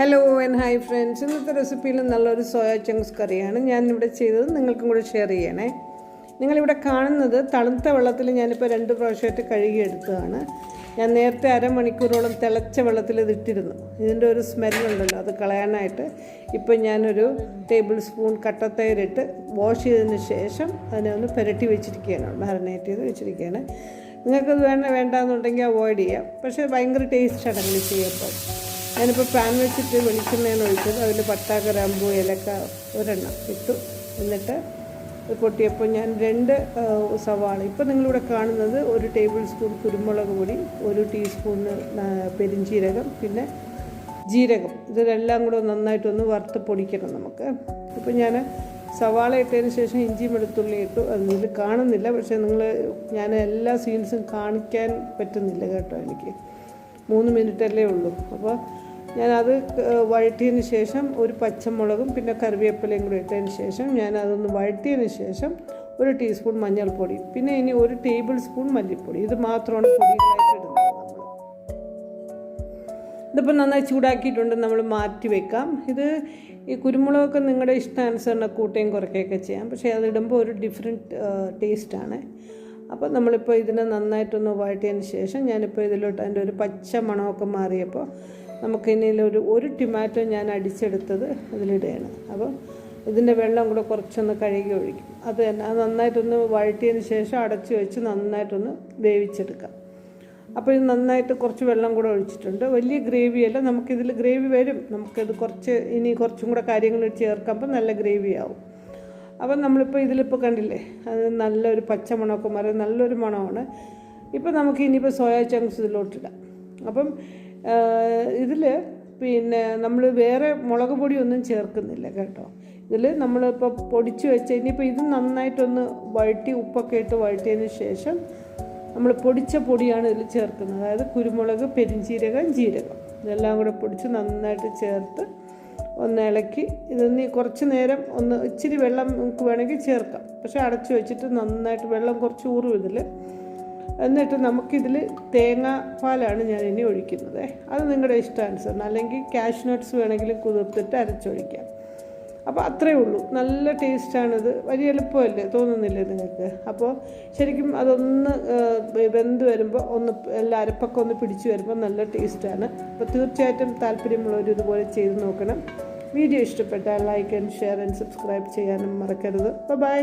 Hello and hi friends ഇന്നത്തെ റെസിപ്പിയിൽ നല്ലൊരു soya chunks കറിയാണ് ഞാൻ ഇവിടെ ചെയ്തത്. നിങ്ങൾക്കും കൂടെ ഷെയർ ചെയ്യണേ. നിങ്ങളിവിടെ കാണുന്നത് തണുത്ത വെള്ളത്തിൽ ഞാനിപ്പോൾ രണ്ട് പ്രാവശ്യമായിട്ട് കഴുകിയെടുത്തതാണ്. ഞാൻ നേരത്തെ അരമണിക്കൂറോളം തിളച്ച വെള്ളത്തിൽ ഇത് ഇട്ടിരുന്നു. ഇതിന്റെ ഒരു സ്മെല്ലുണ്ടല്ലോ അത് കളയാനായിട്ട്. ഇപ്പം ഞാനൊരു ടേബിൾ സ്പൂൺ കട്ടത്തൈരിട്ട് വാഷ് ചെയ്തതിന് ശേഷം അതിനെ ഒന്ന് പുരട്ടി വെച്ചിരിക്കുകയാണ്. മാറിനേറ്റ് ചെയ്ത് വെച്ചിരിക്കുകയാണ്. നിങ്ങൾക്കത് വേണ്ട വേണ്ടാന്നുണ്ടെങ്കിൽ അവോയ്ഡ് ചെയ്യാം. പക്ഷേ ഭയങ്കര ടേസ്റ്റ് അങ്ങനെ ചെയ്യുമ്പോൾ ഞാനിപ്പോൾ പാൻ വെച്ചിട്ട് വെളിച്ചെണ്ണയാണ് ഒഴിച്ചത്. അതിൽ പട്ട ഗ്രാമ്പു ഇലക്ക ഒരെണ്ണം ഇട്ടു. എന്നിട്ട് പൊട്ടിയപ്പോൾ ഞാൻ രണ്ട് സവാള. ഇപ്പോൾ നിങ്ങളിവിടെ കാണുന്നത് ഒരു ടേബിൾ സ്പൂൺ കുരുമുളക് പൊടി ഒരു ടീസ്പൂണ് പെരിഞ്ചീരകം പിന്നെ ജീരകം. ഇതിലെല്ലാം കൂടെ നന്നായിട്ടൊന്ന് വറുത്ത് പൊടിക്കണം നമുക്ക്. ഇപ്പോൾ ഞാൻ സവാള ഇട്ടതിന് ശേഷം ഇഞ്ചി വെളുത്തുള്ളി ഇട്ടു. അത് ഇത് കാണുന്നില്ല പക്ഷേ നിങ്ങൾ ഞാൻ എല്ലാ സീൻസും കാണിക്കാൻ പറ്റുന്നില്ല കേട്ടോ എനിക്ക്. മൂന്ന് മിനിറ്റല്ലേ ഉള്ളൂ. അപ്പോൾ ഞാനത് വഴറ്റിയതിന് ശേഷം ഒരു പച്ചമുളകും പിന്നെ കറിവേപ്പിലയും കൂടി ഇട്ടതിന് ശേഷം ഞാനതൊന്ന് വഴറ്റിയതിന് ശേഷം ഒരു ടീസ്പൂൺ മഞ്ഞൾപ്പൊടി പിന്നെ ഇനി ഒരു ടേബിൾ സ്പൂൺ മല്ലിപ്പൊടി. ഇത് മാത്രമാണ് പൊടികളായിട്ട് ഇടുന്നത് നമ്മൾ ഇതിപ്പോൾ നന്നായി ചൂടാക്കിയിട്ടുണ്ട് നമ്മൾ മാറ്റി വെക്കാം. ഇത് ഈ കുരുമുളകൊക്കെ നിങ്ങളുടെ ഇഷ്ടാനുസരണം കൂട്ടുകയും കുറയ്ക്കുകയൊക്കെ ചെയ്യാം. പക്ഷേ അതിടുമ്പോൾ ഒരു ഡിഫറെന്റ് ടേസ്റ്റാണ് അപ്പോൾ നമ്മളിപ്പോൾ ഇതിനെ നന്നായിട്ടൊന്ന് വഴറ്റിയതിന് ശേഷം ഞാനിപ്പോൾ ഇതിലോട്ട് അതിന്റെ ഒരു പച്ച മണമൊക്കെ മാറിയപ്പോൾ നമുക്കിനി ഒരു ടൊമാറ്റോ ഞാൻ അടിച്ചെടുത്തത് അതിലിടുകയാണ്. അപ്പോൾ ഇതിന്റെ വെള്ളം കൂടെ കുറച്ചൊന്ന് കഴുകി ഒഴിക്കും. അത് തന്നെ അത് നന്നായിട്ടൊന്ന് വഴറ്റിയതിന് ശേഷം അടച്ചു വെച്ച് നന്നായിട്ടൊന്ന് വേവിച്ചെടുക്കാം. അപ്പോൾ ഇത് നന്നായിട്ട് കുറച്ച് വെള്ളം കൂടെ ഒഴിച്ചിട്ടുണ്ട്. വലിയ ഗ്രേവിയല്ല നമുക്കിതിൽ ഗ്രേവി വരും. നമുക്കിത് കുറച്ച് ഇനി കുറച്ചും കൂടെ കാര്യങ്ങൾ ചേർക്കുമ്പോൾ നല്ല ഗ്രേവി ആവും. അപ്പം നമ്മളിപ്പോൾ ഇതിലിപ്പോൾ കണ്ടില്ലേ അത് നല്ലൊരു പച്ചമണമൊക്കെ മാറി നല്ലൊരു മണമാണ്. ഇപ്പം നമുക്ക് ഇനിയിപ്പോൾ സോയാ ചങ്ക്സ് ഇതിലോട്ടിടാം. അപ്പം ഇതിൽ പിന്നെ നമ്മൾ വേറെ മുളക് പൊടിയൊന്നും ചേർക്കുന്നില്ല കേട്ടോ. ഇതിൽ നമ്മളിപ്പോൾ പൊടിച്ച് വെച്ച് ഇനിയിപ്പോൾ ഇത് നന്നായിട്ടൊന്ന് വഴറ്റി ഉപ്പൊക്കെ ഇട്ട് വഴറ്റിയതിന് ശേഷം നമ്മൾ പൊടിച്ച പൊടിയാണ് ഇതിൽ ചേർക്കുന്നത്. അതായത് കുരുമുളക് പെരിഞ്ചീരകം ജീരകം. ഇതെല്ലാം കൂടെ പൊടിച്ച് നന്നായിട്ട് ചേർത്ത് ഒന്ന് ഇളക്കി ഇതൊന്ന് കുറച്ച് നേരം ഒന്ന് ഇച്ചിരി വെള്ളം നമുക്ക് വേണമെങ്കിൽ ചേർക്കാം. പക്ഷേ അടച്ചു വെച്ചിട്ട് നന്നായിട്ട് വെള്ളം കുറച്ച് ഊറും ഇതിൽ എന്നിട്ട് നമുക്കിതിൽ തേങ്ങാപ്പാലാണ് ഞാൻ ഇനി ഒഴിക്കുന്നത്. അത് നിങ്ങളുടെ ഇഷ്ടാനുസരണം. അല്ലെങ്കിൽ ക്യാഷ് നട്ട്സ് വേണമെങ്കിലും കുതിർത്തിട്ട് അരച്ചൊഴിക്കാം. അപ്പോൾ അത്രയേ ഉള്ളൂ. നല്ല ടേസ്റ്റാണിത്. വലിയ എളുപ്പമല്ലേ? തോന്നുന്നില്ലേ നിങ്ങൾക്ക്? അപ്പോൾ ശരിക്കും അതൊന്ന് വെന്ത് വരുമ്പോൾ ഒന്ന് എല്ലാ അരപ്പൊക്കെ ഒന്ന് പിടിച്ചു വരുമ്പോൾ നല്ല ടേസ്റ്റാണ്. അപ്പോൾ തീർച്ചയായിട്ടും താല്പര്യമുള്ളവർ ഇതുപോലെ ചെയ്ത് നോക്കണം. വീഡിയോ ഇഷ്ടപ്പെട്ടാൽ like and share and subscribe ചെയ്യാനും മറക്കരുത്. ബൈ